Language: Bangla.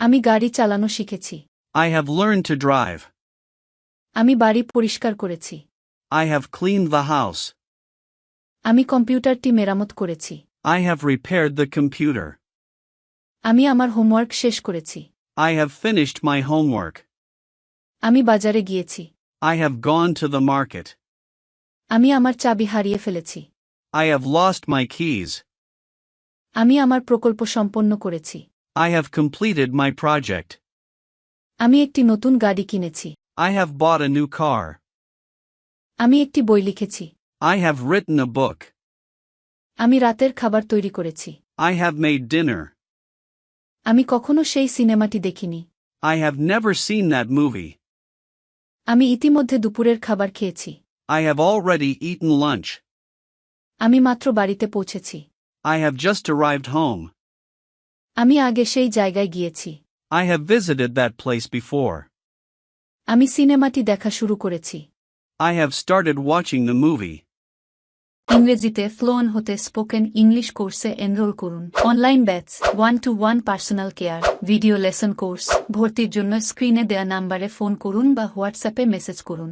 আমি গাড়ি চালানো শিখেছি। I have learn to drive আমি বাড়ি পরিষ্কার করেছি। I have clean the house আমি কম্পিউটারটি মেরামত করেছি। I have repair the computer আমি আমার হোমওয়ার্ক শেষ করেছি। I have finished my homework আমি বাজারে গিয়েছি। I have gone to the market আমি আমার চাবি হারিয়ে ফেলেছি। I have lost my keys আমি আমার প্রকল্প সম্পন্ন করেছি। I have completed my project. আমি একটি নতুন গাড়ি কিনেছি I have bought a new car. আমি একটি বই লিখেছি I have written a book. আমি রাতের খাবার তৈরি করেছি I have made dinner. আমি কখনো সেই সিনেমাটি দেখিনি I have never seen that movie. আমি ইতিমধ্যে দুপুরের খাবার খেয়েছি I have already eaten lunch. আমি মাত্র বাড়িতে পৌঁছেছি I have just arrived home. আমি আগে সেই জায়গায় গিয়েছি I have visited that place before. আমি সিনেমাটি দেখা শুরু করেছি I have started watching the movie. ইংরেজিতে ফ্লোন হতে স্পোকেন ইংলিশ কোর্সে এনরোল করুন online batch one to one personal care video lesson course ভর্তির জন্য স্ক্রিনে দেয়া নাম্বারে ফোন করুন বা হোয়াটসঅ্যাপে মেসেজ করুন